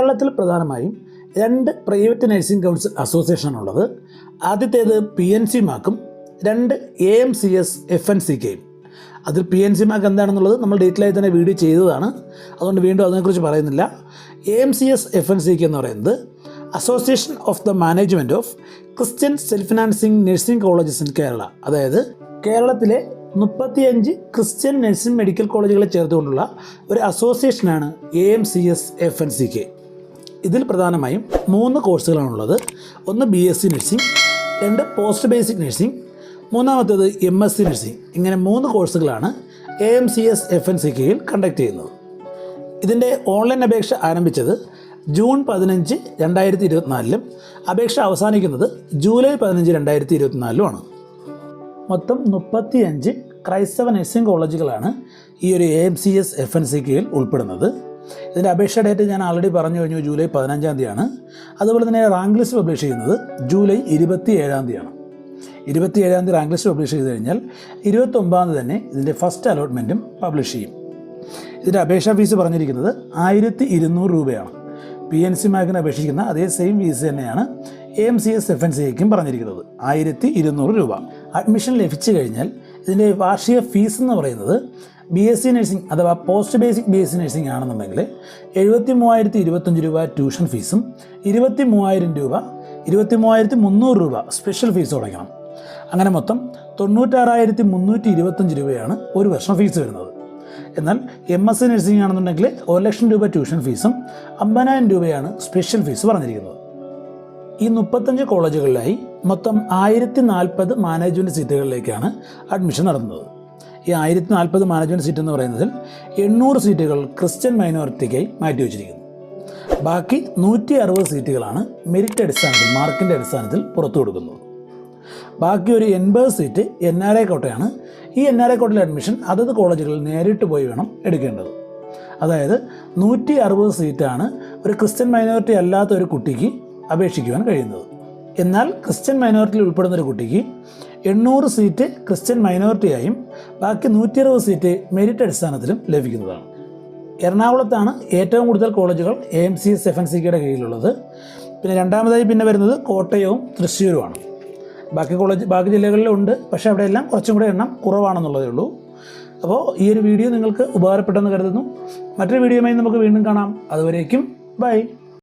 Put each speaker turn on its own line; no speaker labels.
കേരളത്തിൽ പ്രധാനമായും രണ്ട് പ്രൈവറ്റ് നഴ്സിംഗ് കൗൺസിൽ ഉള്ളത് ആദ്യത്തേത് പി എൻ സി മാക്കും രണ്ട് A M C S F N C കെയും. അതിൽ പി എൻ സി മാർക്ക് എന്താണെന്നുള്ളത് നമ്മൾ ഡീറ്റെയിൽ തന്നെ വീഡിയോ ചെയ്തതാണ്. അതുകൊണ്ട് വീണ്ടും അതിനെക്കുറിച്ച് പറയുന്നില്ല. A M C S F N C K എന്ന് പറയുന്നത് association of the management of Christian self financing nursing colleges in Kerala. അതായത് കേരളത്തിലെ മുപ്പത്തിയഞ്ച് ക്രിസ്ത്യൻ നഴ്സിംഗ് മെഡിക്കൽ കോളേജുകളെ ചേർത്തുകൊണ്ടുള്ള ഒരു അസോസിയേഷനാണ് A M C S F N C K. ഇതിൽ പ്രധാനമായും മൂന്ന് കോഴ്സുകളാണുള്ളത്. ഒന്ന് ബി എസ് സി നഴ്സിംഗ് രണ്ട് പോസ്റ്റ് ബേസിക് നഴ്സിംഗ് മൂന്നാമത്തേത് എം എസ് സി നഴ്സിംഗ് ഇങ്ങനെ മൂന്ന് കോഴ്സുകളാണ് A M C S F N C കെയിൽ കണ്ടക്ട് ചെയ്യുന്നത്. ഇതിന്റെ ഓൺലൈൻ അപേക്ഷ ആരംഭിച്ചത് ജൂൺ പതിനഞ്ച് രണ്ടായിരത്തി ഇരുപത്തിനാലിലും അപേക്ഷ അവസാനിക്കുന്നത് ജൂലൈ പതിനഞ്ച് രണ്ടായിരത്തി ഇരുപത്തിനാലിലുമാണ് മൊത്തം മുപ്പത്തിയഞ്ച് ക്രൈസ്തവ നഴ്സിംഗ് കോളേജുകളാണ് ഈ ഒരു A M C S F N C കെയിൽ ഉൾപ്പെടുന്നത്. ഇതിന്റെ അപേക്ഷ ഡേറ്റ് ഞാൻ ആൾറെഡി പറഞ്ഞു കഴിഞ്ഞു ജൂലൈ പതിനഞ്ചാം തീയതിയാണ്. അതുപോലെ തന്നെ റാങ്ക് ലിസ്റ്റ് പബ്ലിഷ് ചെയ്യുന്നത് ജൂലൈ ഇരുപത്തി ഏഴാം തീയതിയാണ്. ഇരുപത്തി ഏഴാം തീയതി റാങ്ക് ലിസ്റ്റ് പബ്ലിഷ് ചെയ്ത് കഴിഞ്ഞാൽ ഇരുപത്തൊമ്പതാം തീയതി തന്നെ ഇതിന്റെ ഫസ്റ്റ് അലോട്ട്മെന്റും പബ്ലിഷ് ചെയ്യും. ഇതിന്റെ അപേക്ഷാ ഫീസ് പറഞ്ഞിരിക്കുന്നത് ആയിരത്തി ഇരുന്നൂറ് രൂപയാണ് പി എൻ സി മാർക്കിന് അപേക്ഷിക്കുന്ന അതേ സെയിം ഫീസ് തന്നെയാണ് M C S F N സിക്കും പറഞ്ഞിരിക്കുന്നത്. ആയിരത്തി ഇരുന്നൂറ് രൂപ. അഡ്മിഷൻ ലഭിച്ചു കഴിഞ്ഞാൽ ഇതിന്റെ വാർഷിക ഫീസ് എന്ന് പറയുന്നത് ബി എസ് സി നഴ്സിംഗ് അഥവാ post basic B S C nursing ആണെന്നുണ്ടെങ്കിൽ എഴുപത്തി മൂവായിരത്തി ഇരുപത്തഞ്ച് രൂപ ട്യൂഷൻ ഫീസും ഇരുപത്തി മൂവായിരം രൂപ ഇരുപത്തി മൂവായിരത്തി മുന്നൂറ് രൂപ സ്പെഷ്യൽ ഫീസ് അടയ്ക്കണം. അങ്ങനെ മൊത്തം തൊണ്ണൂറ്റാറായിരത്തി മുന്നൂറ്റി ഇരുപത്തഞ്ച് രൂപയാണ് ഒരു വർഷം ഫീസ് വരുന്നത്. എന്നാൽ എം എസ് സി നഴ്സിംഗ് ആണെന്നുണ്ടെങ്കിൽ ഒരു ലക്ഷം രൂപ ട്യൂഷൻ ഫീസും അമ്പതിനായിരം രൂപയാണ് സ്പെഷ്യൽ ഫീസ് പറഞ്ഞിരിക്കുന്നത്. ഈ മുപ്പത്തഞ്ച് കോളേജുകളിലായി മൊത്തം ആയിരത്തി നാൽപ്പത് മാനേജ്മെന്റ് സീറ്റുകളിലേക്കാണ് അഡ്മിഷൻ നടന്നത്. ഈ ആയിരത്തി നാൽപ്പത് മാനേജ്മെന്റ് സീറ്റ് എന്ന് പറയുന്നതിൽ എണ്ണൂറ് സീറ്റുകൾ ക്രിസ്ത്യൻ മൈനോറിറ്റിക്കായി മാറ്റിവെച്ചിരിക്കുന്നു ബാക്കി നൂറ്റി അറുപത് സീറ്റുകളാണ് മെറിറ്റ് അടിസ്ഥാനത്തിൽ മാർക്കിന്റെ അടിസ്ഥാനത്തിൽ പുറത്തു കൊടുക്കുന്നത്. ബാക്കി ഒരു എൺപത് സീറ്റ് എൻ ആർ ഐ കോട്ടയാണ്. ഈ എൻ ആർ ഐ കോട്ടയിലെ അഡ്മിഷൻ അതത് കോളേജുകളിൽ നേരിട്ട് പോയി വേണം എടുക്കേണ്ടത്. അതായത് നൂറ്റി അറുപത് സീറ്റാണ് ഒരു ക്രിസ്ത്യൻ മൈനോറിറ്റി അല്ലാത്ത ഒരു കുട്ടിക്ക് അപേക്ഷിക്കുവാൻ കഴിയുന്നത്. എന്നാൽ ക്രിസ്ത്യൻ മൈനോറിറ്റിയിൽ ഉൾപ്പെടുന്ന ഒരു കുട്ടിക്ക് എണ്ണൂറ് സീറ്റ് ക്രിസ്ത്യൻ മൈനോറിറ്റിയായും ബാക്കി നൂറ്റി അറുപത് സീറ്റ് മെരിറ്റ് അടിസ്ഥാനത്തിലും ലഭിക്കുന്നതാണ്. എറണാകുളത്താണ് ഏറ്റവും കൂടുതൽ കോളേജുകൾ A M C S F N C കെയുടെ കീഴിലുള്ളത്. പിന്നെ രണ്ടാമതായി പിന്നെ വരുന്നത് കോട്ടയവും തൃശ്ശൂരുമാണ്. ബാക്കി കോളേജ് ബാക്കി ജില്ലകളിലും ഉണ്ട് പക്ഷേ അവിടെയെല്ലാം കുറച്ചും കൂടെ എണ്ണം കുറവാണെന്നുള്ളതേ ഉള്ളൂ. അപ്പോൾ ഈ ഒരു വീഡിയോ നിങ്ങൾക്ക് ഉപകാരപ്പെട്ടെന്ന് കരുതുന്നു. മറ്റൊരു വീഡിയോയുമായി നമുക്ക് വീണ്ടും കാണാം. അതുവരേക്കും ബൈ.